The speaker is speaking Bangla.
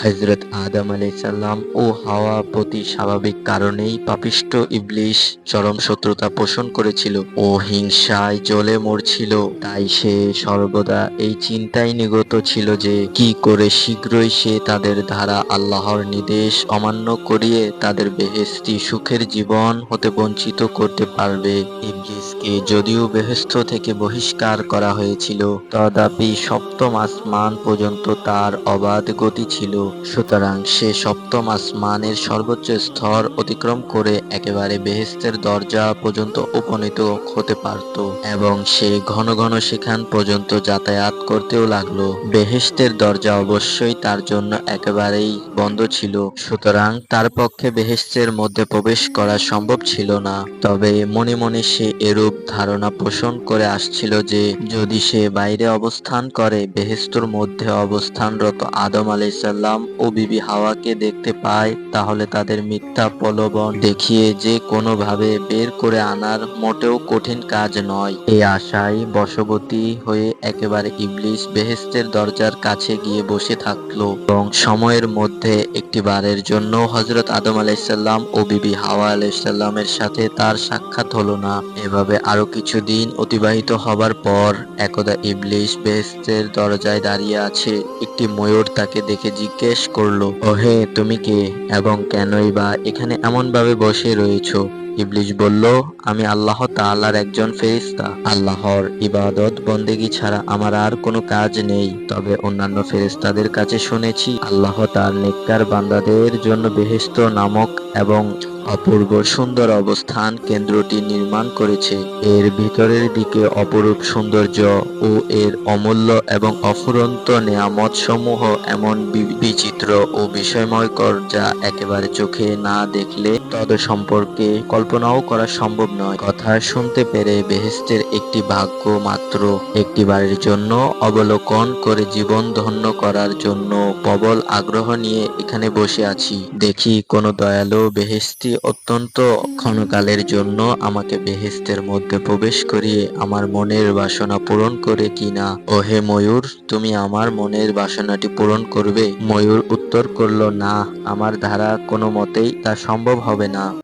হজরত আদম আলাইসাল্লাম ও হাওয়া প্রতি স্বাভাবিক কারণেই পাপিষ্ট ইবলিশ চরম শত্রুতা পোষণ করেছিল ও হিংসায় জ্বলে মরছিল। তাই সে সর্বদা এই চিন্তায় নিগত ছিল যে কি করে শীঘ্রই সে তাদের ধারা আল্লাহর নির্দেশ অমান্য করিয়ে তাদের বেহেস্তি সুখের জীবন হতে বঞ্চিত করতে পারবে। ইবলিসকে যদিও বেহেস্ত থেকে বহিষ্কার করা হয়েছিল তথাপি সপ্তম আসমান পর্যন্ত তার অবাধ গতি ছিল। সুতরাং সে সপ্তম আসমানের সর্বোচ্চ স্তর অতিক্রম করে একেবারে বেহেস্তের দরজা পর্যন্ত উপনীত হতে পারত এবং সে ঘন ঘন সেখান পর্যন্ত যাতায়াত করতেও লাগল। বেহেস্তের দরজা অবশ্যই তার জন্য একেবারেই বন্ধ ছিল, সুতরাং তার পক্ষে বেহেস্তের মধ্যে প্রবেশ করা সম্ভব ছিল না। তবে মনে মনে সে এরূপ ধারণা পোষণ করে আসছিল যে, যদি সে বাইরে অবস্থান করে, বেহেস্তর মধ্যে অবস্থানরত আদম আলাইসাল্লাম ও বিবি হাওয়াকে দেখতে পায়, তাহলে তাদের মিথ্যা প্রলোভন দেখিয়ে যে কোনোভাবে বের করে আনার মোটেও কঠিন কাজ নয়। এই আশায় বশবতী হয়ে একেবারে ইবলিশ বেহেস্তের দরজার কাছে গিয়ে বসে থাকল এবং সময়ের মধ্যে একটি বারের জন্য হজরত আদম আলাইসাল্লাম ও বিবি হাওয়া আলাইসাল্লামের সাথে তার সাক্ষাৎ হলো না। এভাবে আরও কিছুদিন অতিবাহিত হবার পর একদা ইবলিশ বেহেস্তের দরজায় দাঁড়িয়ে আছে, একটি ময়ূর তাকে দেখে জিজ্ঞেস করল, ওহে, তুমি কে? এবং কেনই বা এখানে এমন ভাবে বসে রয়েছো? ইবলিশ বলল, আমি আল্লাহ তাআলার একজন ফেরিস্তা আল্লাহর ইবাদত বন্দেগী ছাড়া আমার আর কোনো কাজ নেই। তবে অন্যান্য ফেরেশতাদের কাছে শুনেছি, আল্লাহ তার নেককার বান্দাদের জন্য বেহেস্ত নামক এবং অপূর্ব সুন্দর অবস্থান কেন্দ্রটি নির্মাণ করেছে। এর ভিতরের দিকে অপরূপ সৌন্দর্য ও এর অমূল্য এবং অফুরন্ত নেয়ামত সমূহ এমন বিচিত্র ও বিস্ময়কর যা একেবারে চোখে না দেখলে তদ সম্পর্কে কল্পনাও করা সম্ভব নয়। কথা শুনতে পেরে বেহেস্তের একটি ভাগ্য মাত্র। একটি বাড়ির জন্য অবলোকন করে জীবন ধন্য করার জন্য প্রবল আগ্রহ নিয়ে এখানে বসে আছি। দেখি কোনো দয়ালু বেহেস্তি অত্যন্ত ক্ষণকালের জন্য আমাকে বেহেস্তের মধ্যে প্রবেশ করিয়ে আমার মনের বাসনা পূরণ করে কিনা ও হে ময়ূর, তুমি আমার মনের বাসনাটি পূরণ করবে? ময়ূর উত্তর করল, না, আমার ধারা কোনো মতেই তা সম্ভব হবে না।